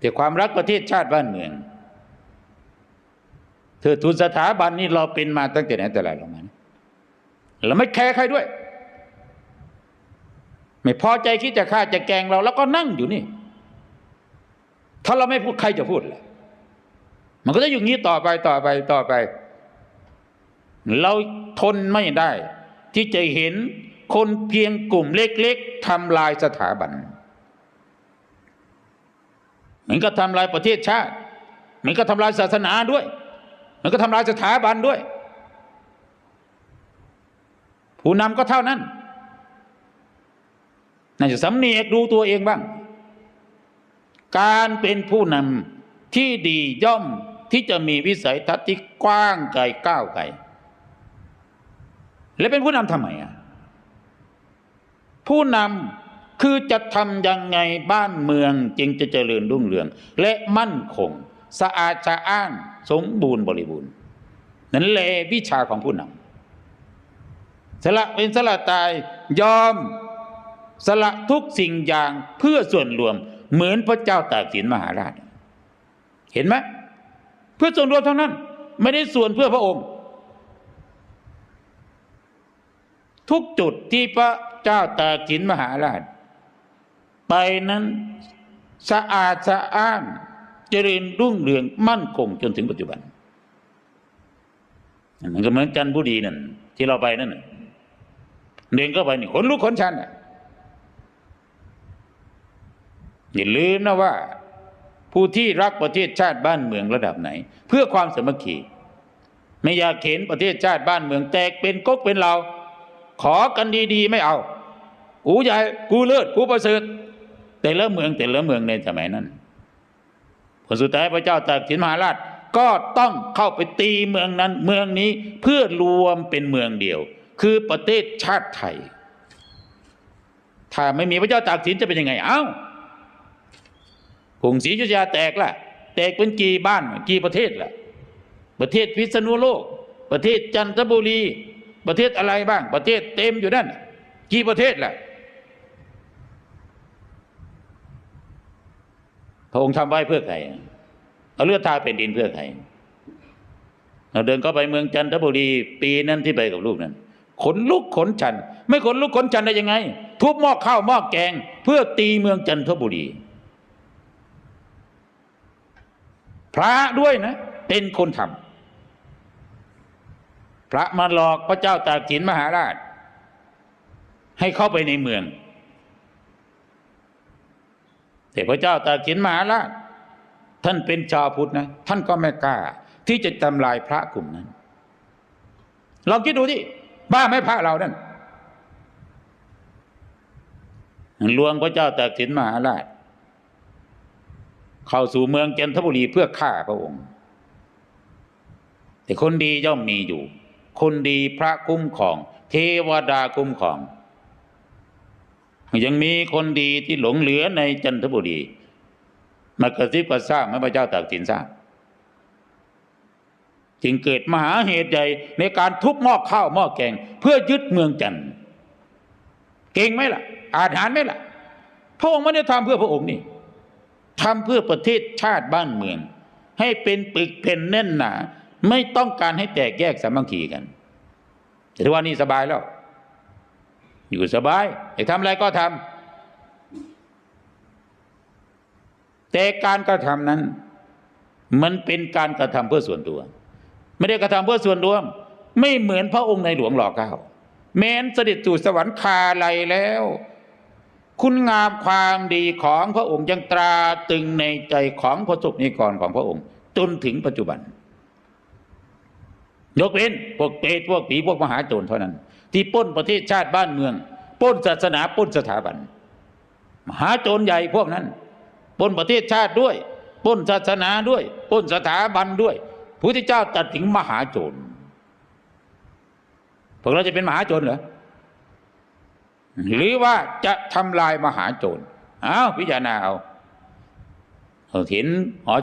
แต่ความรักประเทศชาติบ้านเมือง เธอทุนสถาบันนี่เราเป็นมาตั้งแต่ไหนแต่ไรเรามานเราไม่แคร์ใครด้วย ไม่พอใจคิดจะฆ่าจะแกงเรา แล้วก็นั่งอยู่นี่ ถ้าเราไม่พูดใครจะพูดล่ะมันก็จะอยู่งี้ต่อไปต่อไปต่อไป เราทนไม่ได้ ที่จะเห็นคนเพียงกลุ่มเล็ก ๆทำลายสถาบัน มือนกับทำลายประเทศชาติมือนกับทำลายศาสนาด้วยมือนกับทำลายสถาบันด้วย ผู้นำก็เท่านั้นน่าจะสำเนียกดูตัวเองบ้าง การเป็นผู้นำที่ดีย่อมที่จะมีวิสัยทัศน์ที่กว้างไกลก้าวไกลและเป็นผู้นำทำไมอะผู้นำ คือจะทำยังไงบ้านเมืองจึงจะเจริญรุ่งเรือง และมั่นคง สะอาดสะอ้านสมบูรณ์บริบูรณ์ นั่นแหละวิชาของผู้นำสละเป็นสละตายยอมสละทุกสิ่งอย่างเพื่อส่วนรวม เหมือนพระเจ้าตากสินมหาราช เห็นไหมเพื่อส่วนรวมเท่านั้น ไม่ได้ส่วนเพื่อพระองค์ ทุกจุดที่พระเจ้าตากสินมหาราช ไปนั้นสะอาดสะอ้านเจริญรุ่งเรืองมั่นคงจนถึงปัจจุบันมันก็เหมือนจันทบุรีนั่นที่เราไปนั่นน่ะเดินเข้าไปนี่ขนลุกขนชันอะอย่าลืมนะว่า ผู้ที่รักประเทศชาติบ้านเมืองระดับไหน เพื่อความสมัคคีไม่อยากเห็นประเทศชาติบ้านเมืองแตกเป็นก๊กเป็นเรา ขอกันดีๆไม่เอา กูใหญ่กูเลิศกูประเสริฐ แต่ละเมืองแต่ละเมืองในสมัยนั้นผลสุดท้ายพระเจ้าตากสินมหาราชก็ต้องเข้าไปตีเมืองนั้นเมืองนี้เพื่อรวมเป็นเมืองเดียว คือประเทศชาติไทย ถ้าไม่มีพระเจ้าตากสินจะเป็นยังไง เอ้ากรุงศรีอยุธยาแตกล่ะ แตกเป็นกี่บ้านกี่ประเทศล่ะ ประเทศพิษณุโลก ประเทศจันทบุรี ประเทศอะไรบ้าง ประเทศเต็มอยู่นั่น กี่ประเทศล่ะ พระองค์ทำไว้เพื่อใครเอาเลือดทาเป็นดินเพื่อใครเราเดินเข้าไปเมืองจันทบุรี ปีนั้นที่ไปกับลูกนั้นขนลุกขนชัน ไม่ขนลุกขนชันได้ยังไง ทุบหม้อข้าวหม้อแกง เพื่อตีเมืองจันทบุรี พระด้วยนะ เป็นคนทำพระมาหลอกพระเจ้าตากสินมหาราช ให้เข้าไปในเมือง แต่พระเจ้าตากสินมหาราชท่านเป็นชาวพุทธนะ ท่านก็ไม่กล้า ที่จะทำลายพระกลุ่มนั้นลองคิดดูที่บ้าไหม่พระเรานั่นลวงพระเจ้าตากสินมหาราช เข้าสู่เมืองจันทบุรีเพื่อฆ่าพระองค์ แต่คนดีย่อมมีอยู่ คนดีพระคุ้มครอง เทวดาคุ้มครอง ยังมีคนดีที่หลงเหลือในจันทบุรีมากระซิบกระซาบให้พระเจ้าตากสินทราบจึงเกิดมหาเหตุใหญ่ในการทุบหม้อข้าวหม้อแกง เพื่อยึดเมืองจันทร์เก่งไหมล่ะ อาจหารไหมล่ะ พระองค์ไม่ได้ทำเพื่อพระองค์นี่ทำเพื่อประเทศชาติบ้านเมือง ให้เป็นปึกเป็นแน่นหนาไม่ต้องการให้แตกแยกสามัคคีกันแต่วันนี้สบายแล้ว อยู่สบายไอยากทำอะไรก็ทำแต่การกระทำนั้น มันเป็นการกระทำเพื่อส่วนตัว ไม่ได้กระทำเพื่อส่วนรวม ไม่เหมือนพระองค์ในหลวงหล่อเก้าแม้นเสด็จสู่สวรรคาไลแล้ว คุณงามความดีของพระองค์ยังตราตึงในใจของพระสุนิกรของพระองค์จนถึงปัจจุบันยกเว้นพวกเปรตพวกผีพวกมหาโจรเท่านั้น ที่ป้นประเทศชาติบ้านเมือง ป้นศาสนาป้นสถาบัน มหาโจรใหญ่พวกนั้นป้นประเทศชาติด้วยป้นศาสนาด้วยป้นสถาบันด้วยพระพุทธเจ้าตัดถึงมหาโจรพวกเราจะเป็นมหาโจรเหรอหรือว่าจะทำลายมหาโจรอ้าวพิจารณาเอาเห็นหอ